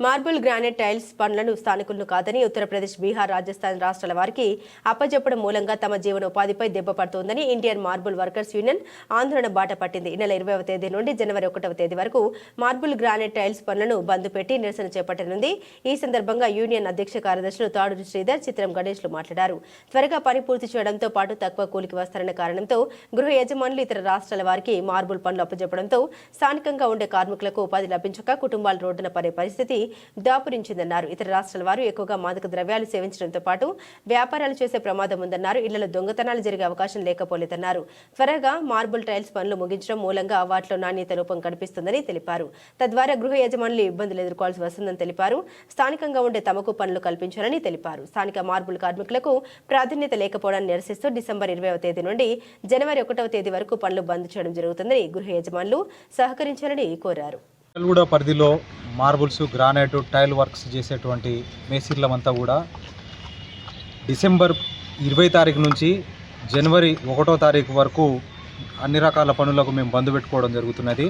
Marble granite tiles పనులను స్థానికులను కాదని ఉత్తరప్రదేశ్ బీహార్ రాజస్థాన్ రాష్ట్రాల వారికి అప్పజెప్పడం మూలంగా తమ జీవనోపాధిపై దెబ్బపడుతోందని ఇండియన్ మార్బుల్ వర్కర్స్ యూనియన్ ఆందోళన బాట పట్టింది. ఈ నెల ఇరవైవ తేదీ నుండి జనవరి ఒకటవ తేదీ వరకు మార్బుల్ గ్రానైట్ టైల్స్ పనులను బంద్ పెట్టి నిరసన చేపట్టనుంది. ఈ సందర్భంగా యూనియన్ అధ్యక్ష కార్యదర్శులు తాడు శ్రీధర్ చిత్రం గణేష్లు మాట్లాడారు. త్వరగా పని పూర్తి చేయడంతో పాటు తక్కువ కూలికి వస్తారన్న కారణంతో గృహ యజమానులు ఇతర రాష్ట్రాల వారికి మార్బుల్ పనులు అప్పజెప్పడంతో స్థానికంగా ఉండే కార్మికులకు ఉపాధి లభించక కుటుంబాలు రోడ్డున పడే పరిస్థితి దాపురించిందన్నారు. ఇతర రాష్ట్రాల వారు ఎక్కువగా మాదక ద్రవ్యాలు సేవించడంతో పాటు వ్యాపారాలు చేసే ప్రమాదం ఉందన్నారు. ఇళ్ళలో దొంగతనాలు జరిగే అవకాశం లేకపోలేదన్నారు. త్వరగా మార్బుల్ టైల్స్ పనులు ముగించడం మూలంగా వాటిలో నాణ్యత రూపం కనిపిస్తుందని తెలిపారు. తద్వారా గృహ యజమానులు ఇబ్బందులు ఎదుర్కోవాల్సి వస్తుందని తెలిపారు. స్థానికంగా ఉండే తమకు పనులు కల్పించాలని తెలిపారు. స్థానిక మార్బుల్ కార్మికులకు ప్రాధాన్యత లేకపోవడాన్ని నిరసిస్తూ డిసెంబర్ ఇరవైవ తేదీ నుండి జనవరి ఒకటవ తేదీ వరకు పనులు బంద్ చేయడం జరుగుతుందని గృహ యజమానులు సహకరించాలని కోరారు. కూడా పరిధిలో మార్బుల్స్ గ్రానైట్ టైల్ వర్క్స్ చేసేటువంటి మేసిర్లమంతా కూడా డిసెంబర్ ఇరవై తారీఖు నుంచి జనవరి ఒకటో తారీఖు వరకు అన్ని రకాల పనులకు మేము బంద్ పెట్టుకోవడం జరుగుతున్నది.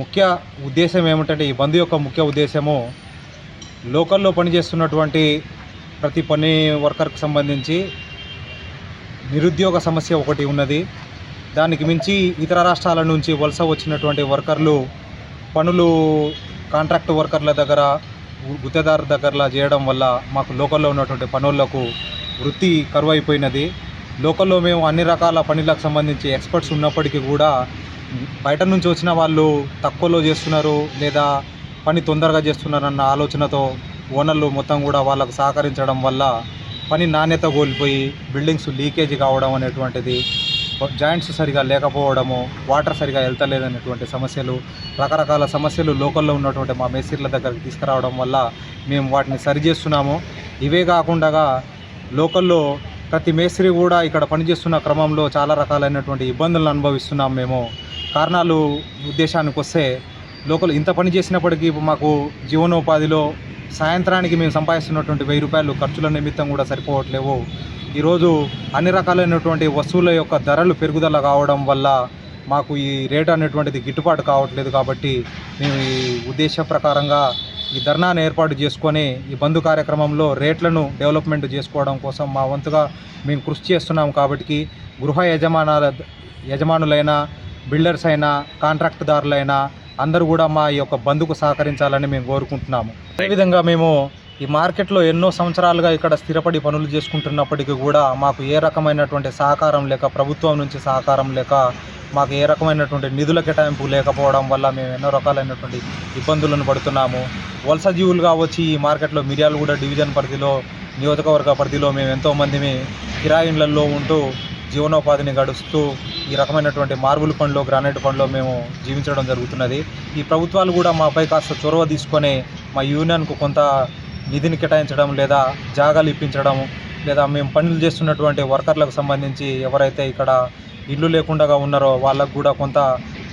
ముఖ్య ఉద్దేశం ఏమిటంటే ఈ బంద్ యొక్క ముఖ్య ఉద్దేశము లోకల్లో పనిచేస్తున్నటువంటి ప్రతి పని వర్కర్కి సంబంధించి నిరుద్యోగ సమస్య ఒకటి ఉన్నది. దానికి మించి ఇతర రాష్ట్రాల నుంచి వలస వచ్చినటువంటి వర్కర్లు పనులు కాంట్రాక్ట్ వర్కర్ల దగ్గర గుత్తేదారు దగ్గరలా చేయడం వల్ల మాకు లోకల్లో ఉన్నటువంటి పనులకు వృత్తి కరువు అయిపోయినది లోకల్లో మేము అన్ని రకాల పనులకు సంబంధించి ఎక్స్పర్ట్స్ ఉన్నప్పటికీ కూడా బయట నుంచి వచ్చిన వాళ్ళు తక్కువలో చేస్తున్నారు లేదా పని తొందరగా చేస్తున్నారన్న ఆలోచనతో ఓనర్లు మొత్తం కూడా వాళ్ళకు సహకరించడం వల్ల పని నాణ్యత కోల్పోయి బిల్డింగ్స్ లీకేజ్ కావడం అనేటువంటిది జాయింట్స్ సరిగా లేకపోవడము వాటర్ సరిగా వెళ్తలేదనేటువంటి సమస్యలు రకరకాల సమస్యలు లోకల్లో ఉన్నటువంటి మా మేస్త్రీల దగ్గరికి తీసుకురావడం వల్ల మేము వాటిని సరిచేస్తున్నాము ఇవే కాకుండా లోకల్లో ప్రతి మేస్త్రి కూడా ఇక్కడ పనిచేస్తున్న క్రమంలో చాలా రకాలైనటువంటి ఇబ్బందులను అనుభవిస్తున్నాం మేము. కారణాలు ఉద్దేశానికి వస్తే లోకల్ ఇంత పని చేసినప్పటికీ మాకు జీవనోపాధిలో సాయంత్రానికి మేము సంపాదిస్తున్నటువంటి వెయ్యి రూపాయలు ఖర్చుల నిమిత్తం కూడా సరిపోవట్లేవు. ఈరోజు అన్ని రకాలైనటువంటి వస్తువుల యొక్క ధరలు పెరుగుదల కావడం వల్ల మాకు ఈ రేట్ అనేటువంటిది గిట్టుబాటు కావట్లేదు కాబట్టి మేము ఈ ఉద్దేశ ప్రకారంగా ఈ ధర్నాను ఏర్పాటు చేసుకొని ఈ బంధు కార్యక్రమంలో రేట్లను డెవలప్మెంట్ చేసుకోవడం కోసం మా వంతుగా మేము కృషి చేస్తున్నాం కాబట్టి గృహ యజమానాల యజమానులైన బిల్డర్స్ అయినా కాంట్రాక్టుదారులైనా అందరూ కూడా మా యొక్క బంధుకు సహకరించాలని మేము కోరుకుంటున్నాము. అదేవిధంగా మేము ఈ మార్కెట్లో ఎన్నో సంవత్సరాలుగా ఇక్కడ స్థిరపడి పనులు చేసుకుంటున్నప్పటికీ కూడా మాకు ఏ రకమైనటువంటి సహకారం లేక ప్రభుత్వం నుంచి సహకారం లేక మాకు ఏ రకమైనటువంటి నిధుల కేటాయింపు లేకపోవడం వల్ల మేము ఎన్నో రకాలైనటువంటి ఇబ్బందులను పడుతున్నాము. వలస జీవులుగా వచ్చి ఈ మార్కెట్లో మిర్యాలగూడ డివిజన్ పరిధిలో నియోజకవర్గ పరిధిలో మేము ఎంతోమంది కిరాయిన్లలో ఉంటూ జీవనోపాధిని గడుస్తూ ఈ రకమైనటువంటి మార్బుల్ పనిలో గ్రానైట్ పనిలో మేము జీవించడం జరుగుతున్నది. ఈ ప్రభుత్వాలు కూడా మాపై కాస్త చొరవ తీసుకొని మా యూనియన్కు కొంత నిధిని కేటాయించడం లేదా జాగాలు ఇప్పించడం లేదా మేము పనులు చేస్తున్నటువంటి వర్కర్లకు సంబంధించి ఎవరైతే ఇక్కడ ఇల్లు లేకుండా ఉన్నారో వాళ్ళకు కూడా కొంత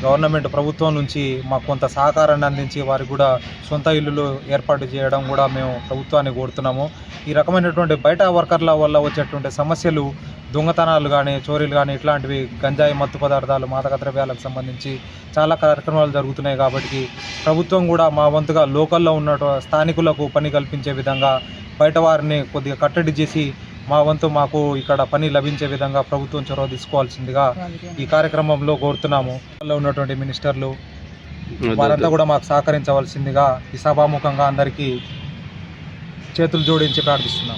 గవర్నమెంట్ ప్రభుత్వం నుంచి మాకు కొంత సహకారాన్ని అందించి వారికి కూడా సొంత ఇల్లులు ఏర్పాటు చేయడం కూడా మేము ప్రభుత్వాన్ని కోరుతున్నాము. ఈ రకమైనటువంటి బయట వర్కర్ల వల్ల వచ్చేటువంటి సమస్యలు దొంగతనాలు కానీ చోరీలు కానీ ఇట్లాంటివి గంజాయి మత్తు పదార్థాలు మాదక ద్రవ్యాలకు సంబంధించి చాలా కార్యక్రమాలు జరుగుతున్నాయి కాబట్టి ప్రభుత్వం కూడా మా వంతుగా లోకల్లో ఉన్న స్థానికులకు పని కల్పించే విధంగా బయట వారిని కొద్దిగా కట్టడి చేసి మా వంతు మాకు ఇక్కడ పని లభించే విధంగా ప్రభుత్వం చొరవ తీసుకోవాల్సిందిగా ఈ కార్యక్రమంలో కోరుతున్నాము. లో ఉన్నటువంటి మినిస్టర్లు వారంతా కూడా మాకు సహకరించవలసిందిగా ఈ సభాముఖంగా అందరికీ చేతులు జోడించి ప్రార్థిస్తున్నాము.